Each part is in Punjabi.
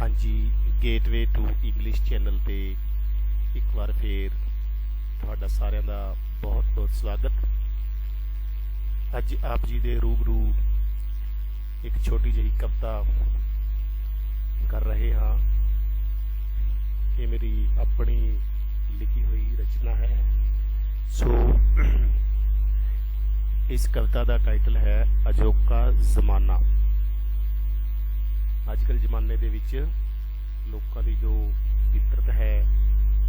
ਹਾਂਜੀ ਗੇਟਵੇ ਟੂ ਇੰਗਲਿਸ਼ ਚੈਨਲ ਤੇ ਇੱਕ ਵਾਰ ਫੇਰ ਤੁਹਾਡਾ ਸਾਰਿਆਂ ਦਾ ਬਹੁਤ ਬਹੁਤ ਸਵਾਗਤ। ਅੱਜ ਆਪ ਜੀ ਦੇ ਰੂਬਰੂ ਇੱਕ ਛੋਟੀ ਜਿਹੀ ਕਵਿਤਾ ਕਰ ਰਹੇ ਹਾਂ। ਇਹ ਮੇਰੀ ਆਪਣੀ ਲਿਖੀ ਹੋਈ ਰਚਨਾ ਹੈ। ਸੋ, ਇਸ ਕਵਿਤਾ ਦਾ ਟਾਈਟਲ ਹੈ, ਅਜੋਕਾ ਜ਼ਮਾਨਾ। ਅੱਜ ਕੱਲ੍ਹ ਜ਼ਮਾਨੇ ਦੇ ਵਿੱਚ ਲੋਕਾਂ ਦੀ ਜੋ ਫਿਤਰਤ ਹੈ,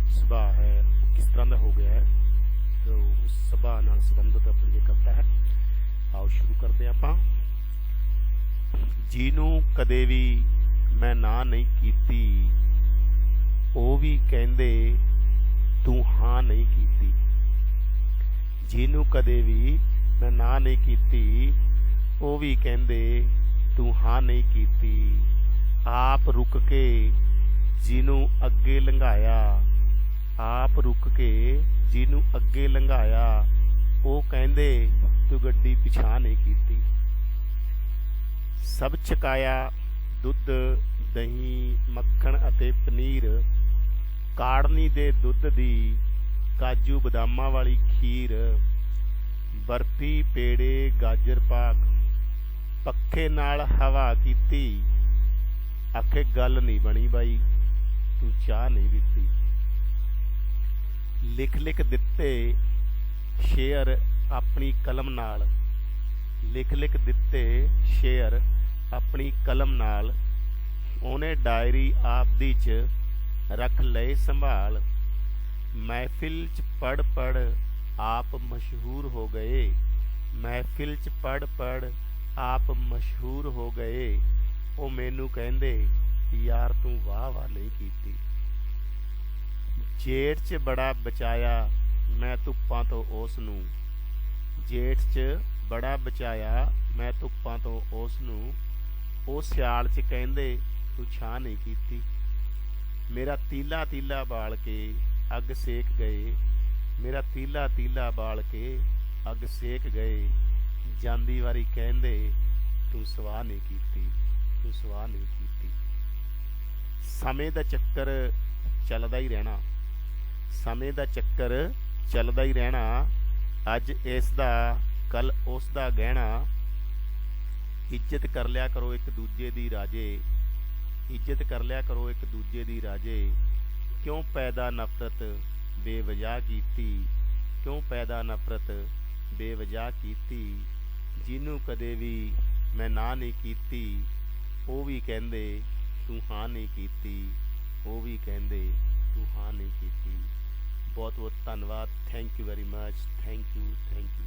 ਸੁਭਾਅ ਹੈ, ਉਹ ਕਿਸ ਤਰ੍ਹਾਂ ਦਾ ਹੋ ਗਿਆ ਹੈ, ਤੇ ਉਸ ਸੁਭਾਅ ਨਾਲ ਸੰਬੰਧਿਤ ਆਪਣੀ ਕਵਿਤਾ ਹੈ। ਆਓ ਸ਼ੁਰੂ ਕਰਦੇ ਹਾਂ ਆਪਾਂ। ਜਿਹਨੂੰ ਕਦੇ ਵੀ ਮੈਂ ਨਾ ਨਹੀਂ ਕੀਤੀ, ਉਹ ਵੀ ਕਹਿੰਦੇ, ਤੂੰ ਹਾਂ ਨਹੀਂ ਕੀਤੀ। ਜਿਹਨੂੰ ਕਦੇ ਵੀ ਮੈਂ ਨਾ ਨਹੀਂ ਕੀਤੀ, ਉਹ ਵੀ ਕਹਿੰਦੇ ਤੂੰ ਹਾਂ ਨਹੀਂ ਕੀਤੀ। ਆਪ ਰੁਕ ਕੇ ਜਿਹਨੂੰ ਅੱਗੇ ਲੰਘਾਇਆ, ਆਪ ਰੁਕ ਕੇ ਜਿਹਨੂੰ ਅੱਗੇ ਲੰਘਾਇਆ, ਉਹ ਕਹਿੰਦੇ, ਤੂੰ ਗੱਡੀ ਪਿਛਾ ਨਹੀਂ ਕੀਤੀ। ਸਭ ਚਕਾਇਆ ਦੁੱਧ, ਦਹੀਂ, ਮੱਖਣ ਅਤੇ ਪਨੀਰ। ਕਾੜਨੀ ਦੇ ਦੁੱਧ ਦੀ ਕਾਜੂ ਬਦਾਮਾਂ ਵਾਲੀ ਖੀਰ। ਬਰਫੀ, ਪੇੜੇ, ਗਾਜਰ, ਪਾਕ ਪੱਖੇ ਨਾਲ ਹਵਾ ਕੀਤੀ। ਆਖੇ, ਗੱਲ ਨਹੀਂ ਬਣੀ ਬਾਈ, ਤੂੰ ਚਾਹ ਨਹੀਂ ਦਿੱਤੀ ਲਿਖ ਲਿਖ ਦਿੱਤੇ ਸ਼ੇਅਰ ਆਪਣੀ ਕਲਮ ਨਾਲ। ਲਿਖ ਲਿਖ ਦਿੱਤੇ ਸ਼ੇਅਰ ਆਪਣੀ ਕਲਮ ਨਾਲ। ਉਹਨੇ ਡਾਇਰੀ ਆਪਦੀ ਚ ਰੱਖ ਲਏ ਸੰਭਾਲ। ਮਹਿਫਿਲ ਚ ਪੜ ਪੜ ਆਪ ਮਸ਼ਹੂਰ ਹੋ ਗਏ। ਮਹਿਫਿਲ ਚ ਪੜ ਪੜ ਆਪ ਮਸ਼ਹੂਰ ਹੋ ਗਏ। ਉਹ ਮੈਨੂੰ ਕਹਿੰਦੇ, ਯਾਰ ਤੂੰ ਵਾਹ ਵਾਹ ਨਹੀਂ ਕੀਤੀ। ਜੇਠ 'ਚ ਬੜਾ ਬਚਾਇਆ ਮੈਂ ਧੁੱਪਾਂ ਤੋਂ ਉਸ ਨੂੰ ਜੇਠ 'ਚ ਬੜਾ ਬਚਾਇਆ ਮੈਂ ਧੁੱਪਾਂ ਤੋਂ ਉਸ ਨੂੰ ਉਹ ਸਿਆਲ 'ਚ ਕਹਿੰਦੇ, ਤੂੰ ਛਾਂ ਨਹੀਂ ਕੀਤੀ। ਮੇਰਾ ਤੀਲਾ ਤੀਲਾ ਬਾਲ ਕੇ ਅੱਗ ਸੇਕ ਗਏ। ਮੇਰਾ ਤੀਲਾ ਤੀਲਾ ਬਾਲ ਕੇ ਅੱਗ ਸੇਕ ਗਏ। ਜਾਂਦੀ ਵਾਰੀ ਕਹਿੰਦੇ, ਤੂੰ ਸਵਾਹ ਨਹੀਂ ਕੀਤੀ, ਤੂੰ ਸਵਾਹ ਨਹੀਂ ਕੀਤੀ। ਸਮੇਂ ਦਾ ਚੱਕਰ ਚੱਲਦਾ ਹੀ ਰਹਿਣਾ। ਸਮੇਂ ਦਾ ਚੱਕਰ ਚੱਲਦਾ ਹੀ ਰਹਿਣਾ। ਅੱਜ ਇਸ ਦਾ, ਕੱਲ ਉਸ ਦਾ ਗਹਿਣਾ। ਇੱਜ਼ਤ ਕਰ ਲਿਆ ਕਰੋ ਇੱਕ ਦੂਜੇ ਦੀ ਰਾਜੇ। ਇੱਜ਼ਤ ਕਰ ਲਿਆ ਕਰੋ ਇੱਕ ਦੂਜੇ ਦੀ ਰਾਜੇ। ਕਿਉਂ ਪੈਦਾ ਨਫ਼ਰਤ ਬੇਵਜਾ ਕੀਤੀ? ਕਿਉਂ ਪੈਦਾ ਨਫ਼ਰਤ ਬੇਵਜਾ ਕੀਤੀ? ਜਿਹਨੂੰ ਕਦੇ ਵੀ ਮੈਂ ਨਾ ਨਹੀਂ ਕੀਤੀ, ਉਹ ਵੀ ਕਹਿੰਦੇ, ਤੂੰ ਹਾਂ ਨਹੀਂ ਕੀਤੀ। ਉਹ ਵੀ ਕਹਿੰਦੇ, ਤੂੰ ਹਾਂ ਨਹੀਂ ਕੀਤੀ। ਬਹੁਤ ਬਹੁਤ ਧੰਨਵਾਦ। Thank you very much thank you thank you